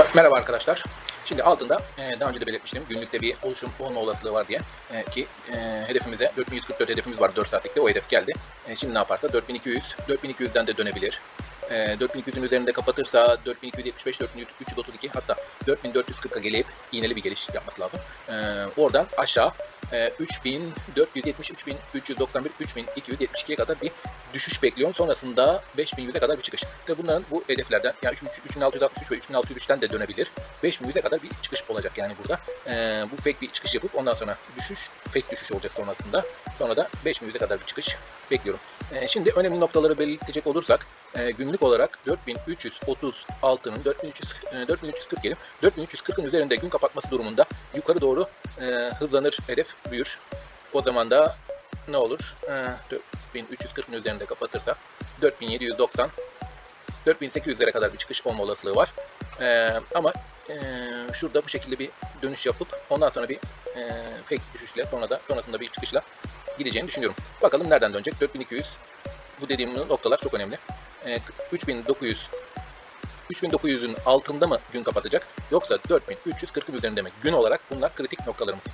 Me- Merhaba arkadaşlar. Şimdi altında e, daha önce de belirtmiştim günlükte bir oluşum olma olasılığı var diye E, ki e, hedefimize 4144 hedefimiz var 4 saatlikte o hedef geldi. Şimdi ne yaparsa 4200, 4200'den de dönebilir. E, 4200'ün üzerinde kapatırsa 4275, 4332 hatta 4440'a gelip iğneli bir geliş yapması lazım. Oradan aşağı e, 3470, 3391, 3272'ye kadar bir düşüş bekliyorum. Sonrasında 5100'e kadar bir çıkış. Ve bunların bu hedeflerden yani 3663 ve 3603'ten de dönebilir. 5100'e kadar bir çıkış olacak yani burada. Ee, bu fake bir çıkış yapıp ondan sonra düşüş, fake düşüş olacak sonrasında. Sonra da 5100'e kadar bir çıkış bekliyorum. Ee, şimdi önemli noktaları belirtecek olursak e, günlük olarak 4336'nın 4300, e, 4347, 4340'ın üzerinde gün kapatması durumunda yukarı doğru e, hızlanır, hedef büyür. O zaman da ne olur? E, 4340'ın üzerinde kapatırsa 4790 4800'lere kadar bir çıkış olma olasılığı var. Ee, ama e, şurada bu şekilde bir dönüş yapıp ondan sonra bir e, fake düşüşle sonra da sonrasında bir çıkışla gideceğini düşünüyorum. Bakalım nereden dönecek? 4200 bu dediğim noktalar çok önemli. Ee, 3900 3900'ün altında mı gün kapatacak yoksa 4340'ın üzerinde mi? Gün olarak bunlar kritik noktalarımız.